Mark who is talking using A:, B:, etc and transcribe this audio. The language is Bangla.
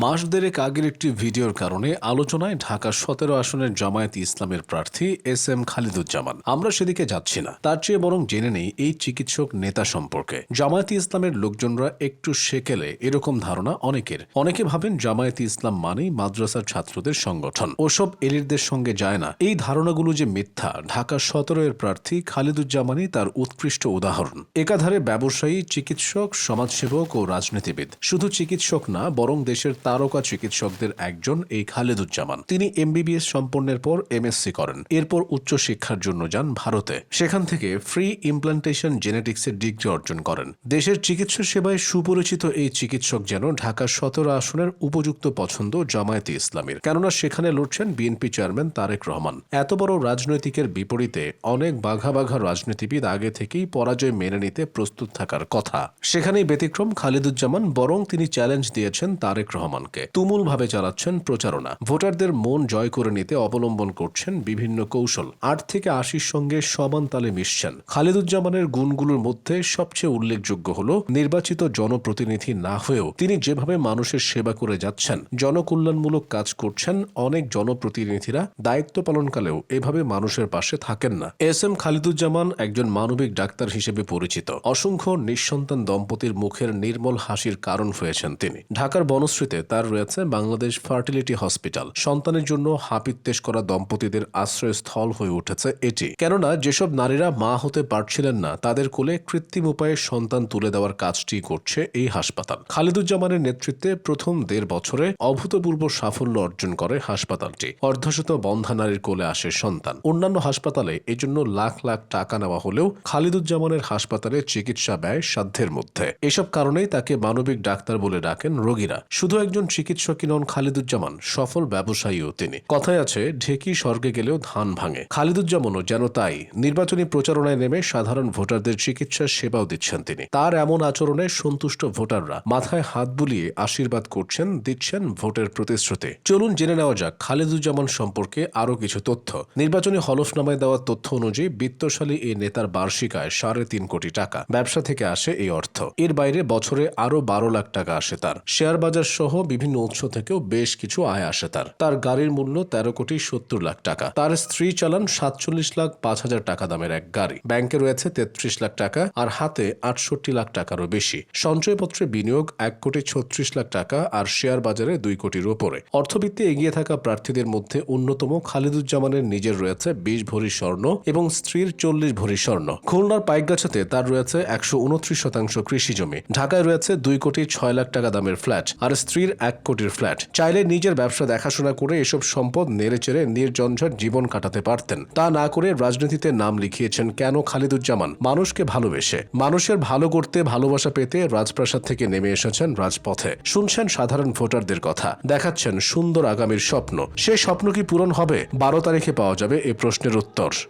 A: মাস দেড়েক আগের একটি ভিডিওর কারণে আলোচনায় ঢাকা সতেরো আসনের জামায়াত ইসলামের প্রার্থী এস এম খালিদুজ্জামান। আমরা সেদিকে যাচ্ছি না। তার চেয়ে বরং জেনে নেই এই চিকিৎসক নেতা সম্পর্কে। জামায়াত ইসলামের লোকজনরা একটু সেকেলে এরকম ধারণা অনেকের। অনেকে ভাবেন জামায়াত ইসলাম মানেই মাদ্রাসার ছাত্রদের সংগঠন। ওসব এলিটদের সঙ্গে যায় না। এই ধারণাগুলো যে মিথ্যা, ঢাকা সতেরো এর প্রার্থী খালিদুজ্জামানই তার উৎকৃষ্ট উদাহরণ। একাধারে ব্যবসায়ী, চিকিৎসক, সমাজসেবক ও রাজনীতিবিদ। শুধু চিকিৎসক না, বরং দেশের তারকা চিকিৎসকদের একজন এই খালেদুজ্জামান। তিনি এমবিবিএস সম্পন্নের পর এমএসসি করেন। এরপর উচ্চ শিক্ষার জন্য যান ভারতে। সেখান থেকে ফ্রি ইমপ্লান্টেশন জেনেটিক্সের ডিগ্রি অর্জন করেন। দেশের চিকিৎসা সেবায় সুপরিচিত এই চিকিৎসক যেন ঢাকা সতেরো আসনের উপযুক্ত পছন্দ জামায়াতে ইসলামের। কেননা সেখানে লড়ছেন বিএনপি চেয়ারম্যান তারেক রহমান। এত বড় রাজনৈতিকের বিপরীতে অনেক বাঘা বাঘা রাজনীতিবিদ আগে থেকেই পরাজয় মেনে নিতে প্রস্তুত থাকার কথা। সেখানেই ব্যতিক্রম খালিদুজ্জামান, বরং তিনি চ্যালেঞ্জ দিয়েছেন তারেক রহমানকে তুমুলভাবে চালাচ্ছেন প্রচারণা। ভোটারদের মন জয় করে নিতে অবলম্বন করছেন বিভিন্ন কৌশল। আট থেকে আশির সঙ্গে সমান তালে মিশছেন। খালিদুজ্জামানের গুণগুলোর মধ্যে সবচেয়ে উল্লেখযোগ্য হল, নির্বাচিত জনপ্রতিনিধি না হয়েও তিনি যেভাবে মানুষের সেবা করে যাচ্ছেন, জনকল্যাণমূলক কাজ করছেন, অনেক জনপ্রতিনিধিরা দায়িত্ব পালনকালেও এভাবে মানুষের পাশে থাকেন না। এস এম খালিদুজ্জামান একজন মানবিক ডাক্তার হিসেবে পরিচিত। অসংখ্য নিঃসন্তান দম্পতির মুখের নির্মল হাসির কারণ হয়েছেন তিনি। ঢাকার বনশ্রীতে তার রয়েছে বাংলাদেশ ফার্টিলিটি হসপিটাল। সন্তানের জন্য হাপিত্তেশ করা দম্পতিদের আশ্রয়স্থল হয়ে উঠেছে এটি। কেননা, যেসব নারীরা মা হতে পারছিলেন না, তাদের কোলে কৃত্রিম উপায়ে সন্তান তুলে দেওয়ার কাজটি করছে এই হাসপাতাল। খালিদুজ্জামানের নেতৃত্বে প্রথম দেড় বছরে অভূতপূর্ব সাফল্য অর্জন করে হাসপাতালটি। অর্ধশত বন্ধা নারীর কোলে আসে সন্তান। অন্যান্য হাসপাতালে এজন্য লাখ লাখ টাকা নেওয়া হলেও খালিদুজ্জামানের হাসপাতালে চিকিৎসা ব্যয় সাধ্যের মধ্যে। এসব কারণেই তাকে মানবিক ডাক্তার বলে ডাকেন রোগীরা। শুধু একজন চিকিৎসকই নন খালিদুজ্জামান, সফল ব্যবসায়ীও তিনি। কথায় আছে, ঢেকি স্বর্গে গেলেও ধান ভাঙে। খালিদুজ্জামানও যেন তাই, নির্বাচনী প্রচারণায় নেমে সাধারণ ভোটারদের চিকিৎসা সেবাও দিচ্ছেন তিনি। তার এমন আচরণে সন্তুষ্ট ভোটাররা মাথায় হাত বুলিয়ে আশীর্বাদ করছেন, দিচ্ছেন ভোটের প্রতিশ্রুতি। চলুন জেনে নেওয়া যাক খালেদুজ্জামান সম্পর্কে আরও কিছু তথ্য। নির্বাচনী হলফনামায় দেওয়া তথ্য অনুযায়ী বিত্তশালী এই নেতার বার্ষিক আয় সাড়ে তিন কোটি টাকা। ব্যবসা থেকে আসে এই অর্থ। এর বাইরে বছরে আরও বারো লাখ টাকা আসে তার। শেয়ার বাজার সহ বিভিন্ন উৎস থেকেও বেশ কিছু আয় আসে তার। তার গাড়ির মূল্য তেরো কোটি সত্তর লাখ টাকা। তার স্ত্রী চালান সাতচল্লিশ লাখ পাঁচ হাজার টাকা দামের এক গাড়ি। ব্যাংকে রয়েছে তেত্রিশ লাখ টাকা আর হাতে আটষট্টি লাখ টাকারও বেশি। সঞ্চয়পত্রে বিনিয়োগ এক কোটি ছত্রিশ লাখ টাকা আর শেয়ার বাজারে দুই কোটির ওপরে। অর্থবিত্তে এগিয়ে থাকা প্রার্থীদের মধ্যে অন্যতম খালিদুজ্জামানের নিজের রয়েছে বিশ ভরি স্বর্ণ এবং স্ত্রীর চল্লিশ ভরি স্বর্ণ। খুলনার পাইকগাছাতে তার রয়েছে একশো উনত্রিশ শতাংশ কৃষি জমি। ঢাকায় রয়েছে দুই কোটি ছয় লাখ টাকা দামের ফ্ল্যাট। আর স্ত্রীর এক কোটির ফ্ল্যাট। চাইলে নিজের ব্যবসা দেখাশোনা করে এসব সম্পদ নেড়ে চেড়ে নির্ঝঞ্ঝট জীবন কাটাতে পারতেন। তা না করে রাজনীতিতে নাম লিখিয়েছেন কেন খালিদুজ্জামান? মানুষকে ভালোবেসে। মানুষের ভালো করতে ভালোবাসা পেতে রাজপ্রাসাদ থেকে নেমে এসেছেন রাজপথে। শুনছেন সাধারণ ভোটারদের কথা। দেখাচ্ছেন সুন্দর আগামীর স্বপ্ন। সে স্বপ্ন কি পূরণ হবে? বারো তারিখে পাওয়া যাবে এ প্রশ্নের উত্তর।